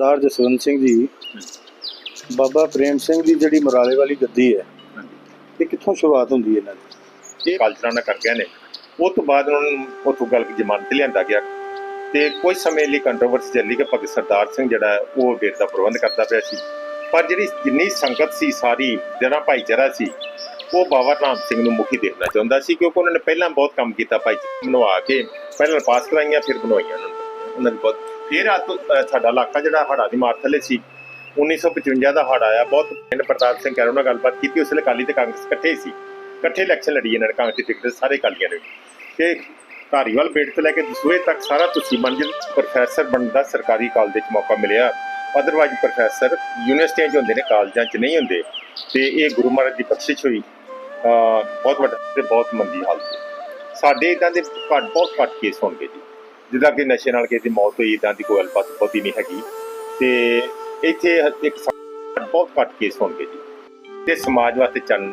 ਸਰਦਾਰ ਜਸਵੰਤ ਸਿੰਘ ਜੀ ਬਾਬਾ ਪ੍ਰੇਮ ਸਿੰਘ ਦੀ ਜਿਹੜੀ ਮੁਰਾਲੇ ਵਾਲੀ ਗੱਦੀ ਹੈ ਇਹ ਕਿੱਥੋਂ ਸ਼ੁਰੂਆਤ ਹੁੰਦੀ ਹੈ ਇਹਨਾਂ ਦੀ? ਇਹ ਕਾਲਚਰਾਂ ਨਾਲ ਕਰ ਗਏ ਨੇ। ਉਹ ਤੋਂ ਬਾਅਦ ਉਹਨਾਂ ਨੂੰ ਉਥੋਂ ਗੱਲ ਜ਼ਮਾਨਤ ਤੇ ਲਿਆਂਦਾ ਗਿਆ। ਤੇ ਕੁਝ ਸਮੇਂ ਲਈ ਕੰਟਰੋਵਰਸੀ ਚੱਲੀ ਕਿ ਭਗਤ ਸਰਦਾਰ ਸਿੰਘ ਜਿਹੜਾ ਉਹ ਵੇਰ ਦਾ ਪ੍ਰਬੰਧ ਕਰਦਾ ਪਿਆ ਸੀ। ਪਰ ਜਿਹੜੀ ਜਿੰਨੀ ਸੰਗਤ ਸੀ ਸਾਰੀ ਜਿਹੜਾ ਭਾਈਚਾਰਾ ਸੀ ਉਹ ਬਾਬਾ ਰਾਮ ਸਿੰਘ ਨੂੰ ਮੁਖੀ ਦੇਖਣਾ ਚਾਹੁੰਦਾ ਸੀ ਕਿਉਂਕਿ ਉਹਨਾਂ ਨੇ ਪਹਿਲਾਂ ਬਹੁਤ ਕੰਮ ਕੀਤਾ ਭਾਈਚਾਰਾ ਬਣਵਾ ਕੇ ਪਹਿਲਾਂ ਪਾਸ ਕਰਾਈਆਂ ਫਿਰ ਬਣਵਾਈਆਂ ਉਹਨਾਂ ਨੇ। ਉਹਨਾਂ ਦੀ ਬਹੁਤ ਇਹ ਰਾਤ ਤੋਂ ਸਾਡਾ ਇਲਾਕਾ ਜਿਹੜਾ ਹੜਾ ਦੀ ਮਾਰ ਥੱਲੇ ਸੀ 1955 ਦਾ ਹੜ ਆਇਆ, ਬਹੁਤ ਪਿੰਡ ਪ੍ਰਤਾਪ ਸਿੰਘ ਕੈਰੋਂ ਨਾਲ ਗੱਲਬਾਤ ਕੀਤੀ, ਉਸ ਵੇਲੇ ਅਕਾਲੀ ਤੇ ਕਾਂਗਰਸ ਇਕੱਠੇ ਸੀ। ਇਕੱਠੇ ਇਲੈਕਸ਼ਨ ਲੜੀ ਇਹਨਾਂ ਨੇ, ਕਾਂਗਰਸ ਦੀ ਟਿਕਟ ਸਾਰੇ ਅਕਾਲੀਆਂ ਨੇ। ਤੇ ਧਾਰੀਵਾਲ ਬੇਟ ਤੋਂ ਲੈ ਕੇ ਦਸੂਏ ਤੱਕ ਸਾਰਾ ਤੁਸੀਂ ਮੰਜ਼ਿਲ ਪ੍ਰੋਫੈਸਰ ਬਣਦਾ ਸਰਕਾਰੀ ਕਾਲਜ ਵਿੱਚ ਮੌਕਾ ਮਿਲਿਆ। ਅਦਰਵਾਈਜ਼ ਪ੍ਰੋਫੈਸਰ ਯੂਨੀਵਰਸਿਟੀਆਂ 'ਚ ਹੁੰਦੇ ਨੇ ਕਾਲਜਾਂ 'ਚ ਨਹੀਂ ਹੁੰਦੇ। ਤੇ ਇਹ ਗੁਰੂ ਮਹਾਰਾਜ ਦੀ ਬਖਸ਼ਿਸ਼ ਹੋਈ। ਬਹੁਤ ਵੱਡਾ ਤੇ ਬਹੁਤ ਮੰਦੀ ਹਾਲਤ। ਸਾਡੇ ਇਦਾਂ ਦੇ ਘੱਟ ਬਹੁਤ ਘੱਟ ਕੇਸ ਹੋਣਗੇ ਜੀ। ਜਿੱਦਾਂ ਕਿ ਨਸ਼ੇ ਨਾਲ ਕਿਸੇ ਦੀ ਮੌਤ ਹੋਈ ਇਦਾਂ ਦੀ ਕੋਈ ਗੱਲਬਾਤ ਬਹੁਤੀ ਨਹੀਂ ਹੈਗੀ। ਤੇ ਇੱਥੇ ਇੱਕ ਬਹੁਤ ਘੱਟ ਕੇਸ ਹੋਣਗੇ ਜੀ। ਤੇ ਸਮਾਜ ਵਾਸਤੇ ਚੰਨ